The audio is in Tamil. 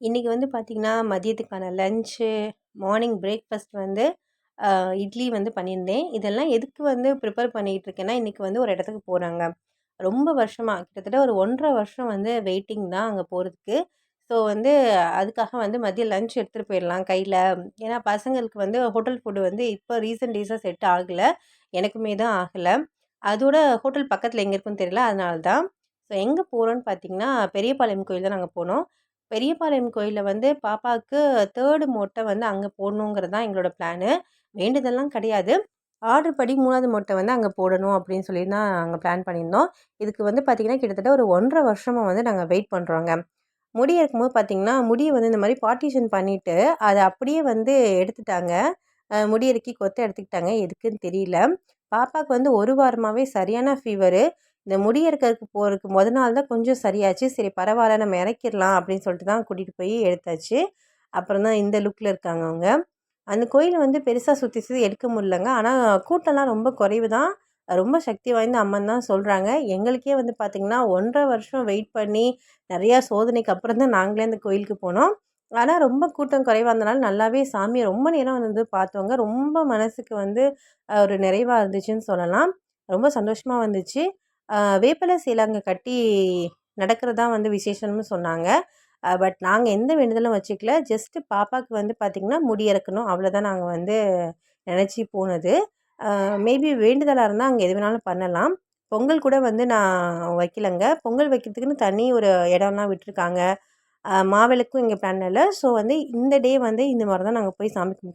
இன்றைக்கி வந்து பார்த்திங்கன்னா மதியத்துக்கான லன்ச்சு மார்னிங் பிரேக்ஃபாஸ்ட் வந்து இட்லி வந்து பண்ணியிருந்தேன். இதெல்லாம் எதுக்கு வந்து ப்ரிப்பேர் பண்ணிகிட்டு இருக்கேன்னா இன்றைக்கி வந்து ஒரு இடத்துக்கு போகிறாங்க ரொம்ப வருஷமாக கிட்டத்தட்ட ஒரு ஒன்றரை வருஷம் வந்து வெயிட்டிங் தான் அங்கே போகிறதுக்கு ஸோ வந்து அதுக்காக வந்து மதியம் லன்ச் எடுத்துகிட்டு போயிடலாம் கையில். ஏன்னா பசங்களுக்கு வந்து ஹோட்டல் ஃபுட்டு வந்து இப்போ ரீசெண்ட் டேஸாக செட் ஆகலை. எனக்குமே தான் ஆகலை. அதோட ஹோட்டல் பக்கத்தில் எங்கே இருக்குன்னு தெரியல அதனால தான். ஸோ எங்கே போகிறோன்னு பார்த்தீங்கன்னா பெரியபாளையம் கோயில் தான் நாங்கள் போனோம். பெரியபாளையம் கோயிலில் வந்து பாப்பாவுக்கு தேர்டு மொட்டை வந்து அங்கே போடணுங்கிறது தான் எங்களோட பிளானு வேண்டுதெல்லாம் கிடையாது. ஆர்டர் படி மூணாவது மொட்டை வந்து அங்கே போடணும் அப்படின்னு சொல்லி தான் நாங்கள் பிளான் பண்ணியிருந்தோம். இதுக்கு வந்து பார்த்திங்கன்னா கிட்டத்தட்ட ஒரு ஒன்றரை வருஷமாக வந்து நாங்கள் வெயிட் பண்ணுறோங்க முடி இருக்கும்போது பார்த்திங்கன்னா முடியை வந்து இந்த மாதிரி பார்ட்டிஷன் பண்ணிவிட்டு அதை அப்படியே வந்து எடுத்துட்டாங்க. முடி இறக்கி கொத்த எடுத்துக்கிட்டாங்க. எதுக்குன்னு தெரியல. பாப்பாவுக்கு வந்து ஒரு வாரமாகவே சரியான ஃபீவரு இந்த முடி போகிறதுக்கு முத நாள் தான் கொஞ்சம் சரியாச்சு. சரி பரவாயில்ல நம்ம இறக்கிடலாம் அப்படின்னு சொல்லிட்டு தான் கூட்டிகிட்டு போய் எடுத்தாச்சு. அப்புறம் தான் இந்த லுக்கில் இருக்காங்க அவங்க. அந்த கோயில் வந்து பெருசாக சுற்றி சுற்றி எடுக்க முடியலங்க. ஆனால் கூட்டம்லாம் ரொம்ப குறைவு தான். ரொம்ப சக்தி வாய்ந்த அம்மன் தான் சொல்கிறாங்க எங்களுக்கே வந்து பார்த்திங்கன்னா ஒன்றரை வருஷம் வெயிட் பண்ணி நிறையா சோதனைக்கு அப்புறம் தான் நாங்களே அந்த கோயிலுக்கு போனோம். ஆனால் ரொம்ப கூட்டம் குறைவாக இருந்தனால நல்லாவே சாமியை ரொம்ப நேரம் வந்து பார்த்தவங்க. ரொம்ப மனசுக்கு வந்து ஒரு நிறைவாக இருந்துச்சுன்னு சொல்லலாம். ரொம்ப சந்தோஷமாக வந்துச்சு. வேப்பிலை சீலாங்க கட்டி நடக்கிறது தான் வந்து விசேஷம்னு சொன்னாங்க. பட் நாங்கள் எந்த வேண்டுதலும் வச்சுக்கல. ஜஸ்ட்டு பாப்பாவுக்கு வந்து பார்த்திங்கன்னா முடி இறக்கணும். அவ்வளோதான் நாங்கள் வந்து நினச்சி போனது. மேபி வேண்டுதலாக இருந்தால் அங்கே எது வேணாலும் பண்ணலாம். பொங்கல் கூட வந்து நான் வைக்கலைங்க. பொங்கல் வைக்கிறதுக்குன்னு தனி ஒரு இடம்லாம் விட்டுருக்காங்க. மாவிளக்கும் இங்கே பண்ணலை ஸோ வந்து இந்த டே வந்து இந்த மாதிரி தான் நாங்கள் போய் சாமி கும்பிட்டு